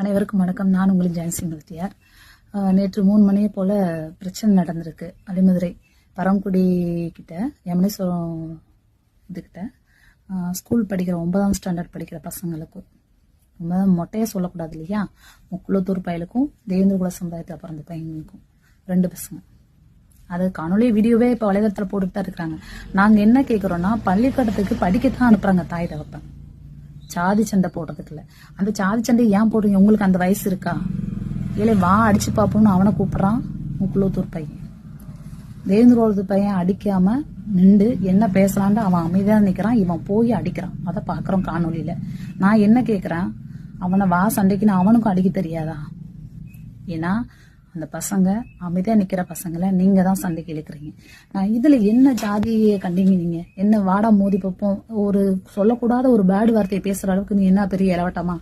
அனைவருக்கும் வணக்கம். நான் உங்களின் ஜெயந்தி முதலியார் நேற்று மூணு மணியை போல பிரச்சனை நடந்திருக்கு. அலிமதுரை பரங்குடி கிட்ட யமுனேஸ்வரம் இதுகிட்ட ஸ்கூல் படிக்கிற ஒன்பதாம் ஸ்டாண்டர்ட் படிக்கிற பசங்களுக்கும் ரொம்ப மொட்டையாக சொல்லக்கூடாது இல்லையா? முக்குளத்தூர் பயலுக்கும் தேவேந்திரகுல சமுதாயத்தில் பிறந்த பையனுக்கும். ரெண்டு பசங்க. அது காணொலி வீடியோவே இப்போ வலைதளத்தில் போட்டுட்டு தான் இருக்கிறாங்க. நாங்கள் என்ன கேட்குறோன்னா பள்ளிக்கூடத்துக்கு படிக்கத்தான் அனுப்புகிறாங்க தாய் தகப்பன். சாதி சண்டை போடுறதுக்கு இல்ல அந்த சாதி சண்டை ஏன் போடுறீங்க? உங்களுக்கு அந்த வயசு இருக்கா? இல்லை வா அடிச்சு பார்ப்போம்னு அவனை கூப்பிடுறான் முக்குளத்தூர் பையன். தேவேந்திரோலத்து பையன் அடிக்காம நின்று என்ன பேசலான்ட்டு அவன் அமைதியாக நிற்கிறான் இவன் போய் அடிக்கிறான். அதை பார்க்குறோம் காணொலியில் நான் என்ன கேட்குறேன் அவனை வா சண்டைக்குன்னு அவனுக்கும் அடிக்க தெரியாதா? ஏன்னா அந்த பசங்க அமைதியா நிக்கிற பசங்களை நீங்க தான் சண்டைக்கு இழுக்கிறீங்க. நான் இதுல என்ன ஜாதியை கண்டிங்க நீங்க என்ன வாடா மோதி பார்ப்போம் ஒரு சொல்லக்கூடாத ஒரு பேடு வார்த்தையை பேசுற அளவுக்கு நீ என்ன பெரிய இலவட்டமா